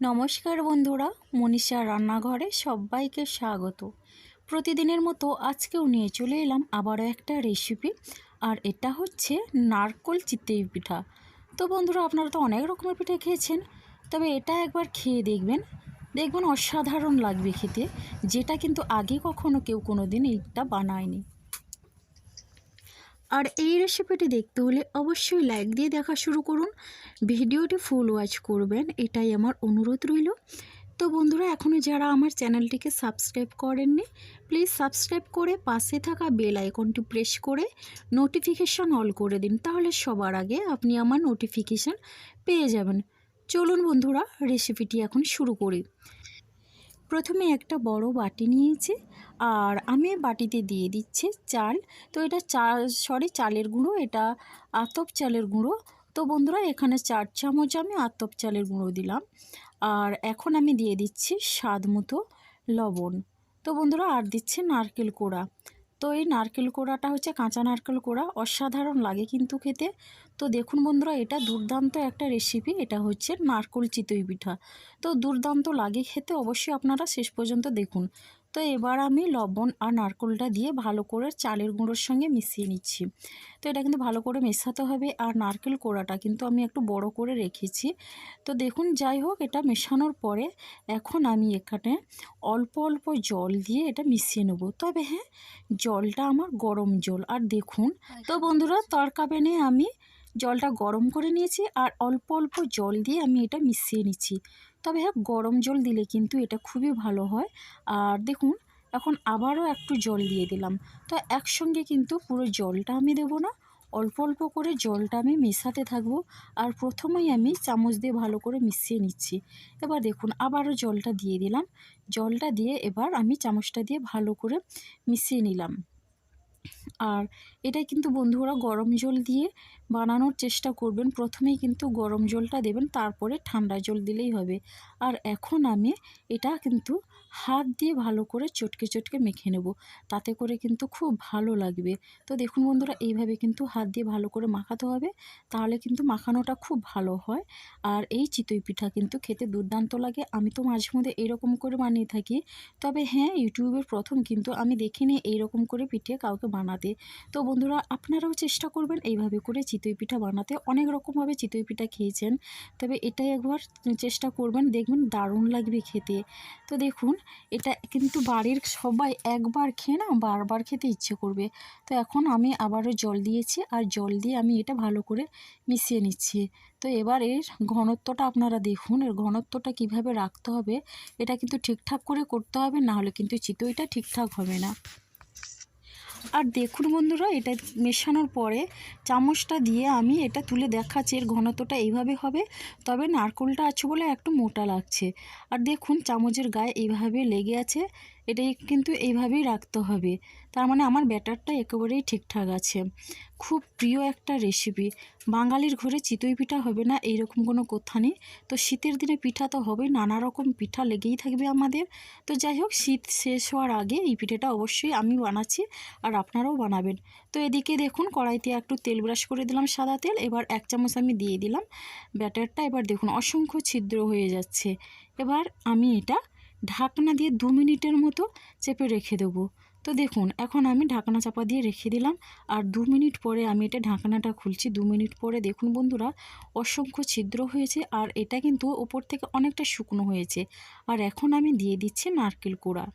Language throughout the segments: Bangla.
নমস্কার বন্ধুরা, মনীষা রান্নাঘরে সবাইকে স্বাগত। প্রতিদিনের মতো আজকেও নিয়ে চলে এলাম আবারও একটা রেসিপি আর এটা হচ্ছে নারকোল চিতই পিঠা। তো বন্ধুরা, আপনারা তো অনেক রকমের পিঠা খেয়েছেন, তবে এটা একবার খেয়ে দেখবেন। দেখবেন অসাধারণ লাগবে খেতে, যেটা কিন্তু আগে কখনো কেউ কোনো দিন এইটা বানায়নি। আর এই রেসিপিটি দেখতে হলে অবশ্যই লাইক দিয়ে দেখা শুরু করুন। ভিডিওটি ফুল ওয়াচ করবেন, এটাই আমার অনুরোধ রইল। তো বন্ধুরা, এখনও যারা আমার চ্যানেলটিকে সাবস্ক্রাইব করেননি প্লিজ সাবস্ক্রাইব করে পাশে থাকা বেল আইকনটি প্রেস করে নোটিফিকেশান অল করে দিন, তাহলে সবার আগে আপনি আমার নোটিফিকেশান পেয়ে যাবেন। চলুন বন্ধুরা রেসিপিটি এখন শুরু করি। প্রথমে একটা বড় বাটি নিয়েছি, আর আমি বাটিতে দিয়ে দিচ্ছি চাল। তো এটা চাল সরি চালের গুঁড়ো, এটা আতপ চালের গুঁড়ো। তো বন্ধুরা, এখানে চার চামচ আমি আতপ চালের গুঁড়ো দিলাম। আর এখন আমি দিয়ে দিচ্ছি স্বাদ মতো লবণ। তো বন্ধুরা, আর দিচ্ছে নারকেল কোড়া। তো এই নারকেল কোড়াটা হচ্ছে কাঁচা নারকেল কোড়া, অসাধারণ লাগে কিন্তু খেতে। তো দেখুন বন্ধুরা, এটা দুর্দান্ত একটা রেসিপি এটা হচ্ছে নারকোল চিতই পিঠা। তো দুর্দান্ত লাগে খেতে, অবশ্যই আপনারা শেষ পর্যন্ত দেখুন। তো এবার আমি লবণ আর নারকোলটা দিয়ে ভালো করে চালের গুঁড়োর সঙ্গে মিশিয়ে নিচ্ছি। তো এটা কিন্তু ভালো করে মেশাতে হবে আর নারকেল কোড়াটা কিন্তু আমি একটু বড় করে রেখেছি। তো দেখুন যাই হোক এটা মেশানোর পরে এখন আমি এখানে অল্প অল্প জল দিয়ে এটা মিশিয়ে নেব। তবে হ্যাঁ জলটা আমার গরম জল। আর দেখুন তো বন্ধুরা তরকা প্যানে আমি জলটা গরম করে নিয়েছি আর অল্প অল্প জল দিয়ে আমি এটা মিশিয়ে নিচ্ছি। তবে হ্যাঁ গরম জল দিলে কিন্তু এটা খুবই ভালো হয়। আর দেখুন, এখন আবারও একটু জল দিয়ে দিলাম। তো একসঙ্গে কিন্তু পুরো জলটা আমি দেবো না, অল্প অল্প করে জলটা আমি মেশাতে থাকব। আর প্রথমেই আমি চামচ দিয়ে ভালো করে মিশিয়ে নিচ্ছি। এবার দেখুন, আবারও জলটা দিয়ে দিলাম। জলটা দিয়ে এবার আমি চামচটা দিয়ে ভালো করে মিশিয়ে নিলাম। আর এটা কিন্তু বন্ধুরা গরম জল দিয়ে বানানোর চেষ্টা করবেন। প্রথমেই কিন্তু গরম জলটা দেবেন, তারপরে ঠান্ডা জল দিলেই হবে। আর এখন আমি এটা কিন্তু হাত দিয়ে ভালো করে চটকে চটকে মেখে নেব, তাতে করে কিন্তু খুব ভালো লাগবে। তো দেখুন বন্ধুরা, এইভাবে কিন্তু হাত দিয়ে ভালো করে মাখাতে হবে, তাহলে কিন্তু মাখানোটা খুব ভালো হয়। আর এই চিতই পিঠা কিন্তু খেতে দুর্দান্ত লাগে। আমি তো মাঝে মধ্যে এরকম করে বানিয়ে থাকি, তবে হ্যাঁ ইউটিউবের প্রথম কিন্তু আমি দেখিনি এইরকম করে পিঠে কাউকে বানাতে। তো বন্ধুরা, আপনারাও চেষ্টা করবেন এইভাবে করে চিতই পিঠা বানাতে। অনেক রকমভাবে চিতই পিঠা খেয়েছেন। তবে এটাই একবার চেষ্টা করবেন, দেখবেন দারুণ লাগবে খেতে। তো দেখুন, এটা কিন্তু বাড়ির সবাই একবার খেয়ে না বারবার খেতে ইচ্ছে করবে। তো এখন আমি আবারও জল দিয়েছি আর জল দিয়ে আমি এটা ভালো করে মিশিয়ে নিচ্ছি। তো এবার এর ঘনত্বটা আপনারা দেখুন, এর ঘনত্বটা কীভাবে রাখতে হবে, এটা কিন্তু ঠিকঠাক করে করতে হবে না হলে কিন্তু চিতইটা ঠিকঠাক হবে না। আর দেখুন বন্ধুরা, এটা মেশানোর পরে চামচটা দিয়ে আমি এটা তুলে দেখাচ্ছি, এর ঘনত্বটা এইভাবে হবে। তবে নারকোলটা আছে বলে একটু মোটা লাগছে। আর দেখুন, চামচের গায়ে এইভাবে লেগে আছে। এটাই কিন্তু এইভাবেই রাখতে হবে। তার মানে আমার ব্যাটারটা একেবারেই ঠিকঠাক আছে। খুব প্রিয় একটা রেসিপি বাঙালির ঘরে চিতই পিঠা হবে না এইরকম কোনো কথা নেই। তো শীতের দিনে পিঠা তো হবে, নানা রকম পিঠা লেগেই থাকবে আমাদের। তো যাই হোক, শীত শেষ হওয়ার আগে এই পিঠেটা অবশ্যই আমি বানাচ্ছি আর আপনারাও বানাবেন। তো এদিকে দেখুন, কড়াইতে একটু তেল ব্রাশ করে দিলাম সাদা তেল। এবার এক চামচ আমি দিয়ে দিলাম। ব্যাটারটা এবার দেখুন, অসংখ্য ছিদ্র হয়ে যাচ্ছে। এবার আমি এটা ঢাকনা দিয়ে দু মিনিটের মতো চেপে রেখে দেবো। তো দেখুন, এখন আমি ঢাকনা চাপা দিয়ে রেখে দিলাম। আর দু মিনিট পরে আমি এটা ঢাকনাটা খুলছি। দু মিনিট পরে দেখুন বন্ধুরা, অসংখ্য ছিদ্র হয়েছে। আর এটা কিন্তু ওপর থেকে অনেকটা শুকনো হয়েছে। আর এখন আমি দিয়ে দিচ্ছি নারকেল কোড়া।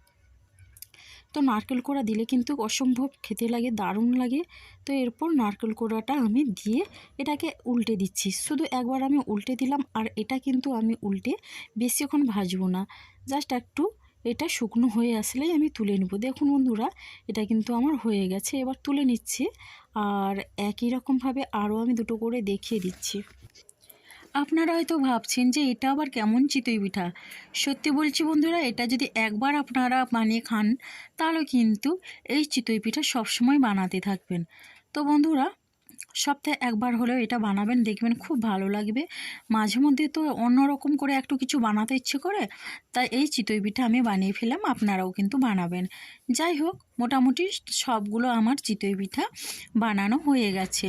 তো নারকেল কোড়া দিলে কিন্তু অসম্ভব খেতে লাগে, দারুণ লাগে। তো এরপর নারকেল কোড়াটা আমি দিয়ে এটাকে উল্টে দিচ্ছি। শুধু একবার আমি উল্টে দিলাম আর এটা কিন্তু আমি উল্টে বেশিক্ষণ ভাজবো না। জাস্ট একটু এটা শুকনো হয়ে আসলেই আমি তুলে নেব। দেখুন বন্ধুরা, এটা কিন্তু আমার হয়ে গেছে, এবার তুলে নিচ্ছি। আর একই রকমভাবে আরও আমি দুটো করে দেখিয়ে দিচ্ছি। আপনারা হয়তো ভাবছেন যে এটা আবার কেমন চিতই পিঠা? সত্যি বলছি বন্ধুরা, এটা যদি একবার আপনারা বানিয়ে খান, তাহলে কিন্তু এই চিতই পিঠা সবসময় বানাতে থাকবেন। তো বন্ধুরা, সপ্তাহে একবার হলেও এটা বানাবেন, দেখবেন খুব ভালো লাগবে। মাঝে মধ্যে তো অন্যরকম করে একটু কিছু বানাতে ইচ্ছে করে, তাই এই চিতই পিঠা আমি বানিয়ে ফেলাম আপনারাও কিন্তু বানাবেন। যাই হোক মোটামুটি সবগুলো আমার চিতই পিঠা বানানো হয়ে গেছে।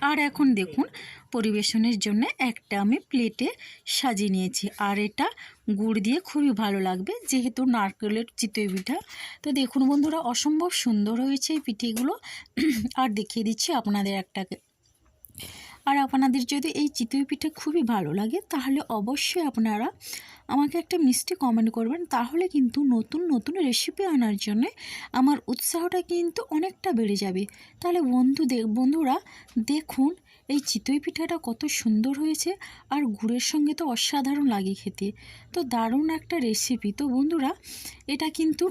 আর এখন দেখুন, পরিবেশনের জন্য একটা আমি প্লেটে সাজিয়ে নিয়েছি। আর এটা গুড় দিয়ে খুবই ভালো লাগবে, যেহেতু নারকেলের চিতই পিঠা। তো দেখুন বন্ধুরা, অসম্ভব সুন্দর হয়েছে এই পিঠেগুলো। আর দেখিয়ে দিচ্ছি আপনাদের একটাকে। আর আপনাদের যদি এই চিতই পিঠে খুবই ভালো লাগে, তাহলে অবশ্যই আপনারা আমাকে একটা মিষ্টি কমেন্ট করবেন। তাহলে কিন্তু নতুন নতুন রেসিপি আনার জন্য আমার উৎসাহটা কিন্তু অনেকটা বেড়ে যাবে। তাহলে বন্ধু বন্ধুরা, দেখুন এই চিতই পিঠাটা কত সুন্দর হয়েছে আর গুড়ের সঙ্গে তো অসাধারণ লাগে খেতে। তো দারুণ একটা রেসিপি তো বন্ধুরা, এটা কিন্তু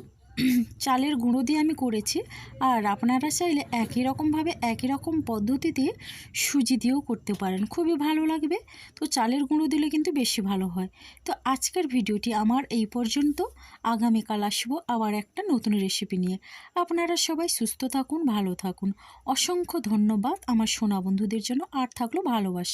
চালের গুঁড়ো দিয়ে আমি করেছি। আর আপনারা চাইলে একই রকমভাবে, একই রকম পদ্ধতিতে সুজি দিয়েও করতে পারেন। খুবই ভালো লাগবে। তো চালের গুঁড়ো দিলে কিন্তু বেশি ভালো হয়। তো আজকের ভিডিওটি আমার এই পর্যন্ত। আগামীকাল আসব আবার একটা নতুন রেসিপি নিয়ে। আপনারা সবাই সুস্থ থাকুন, ভালো থাকুন। অসংখ্য ধন্যবাদ আমার সোনা বন্ধুদের জন্য। আর থাকল ভালোবাসা।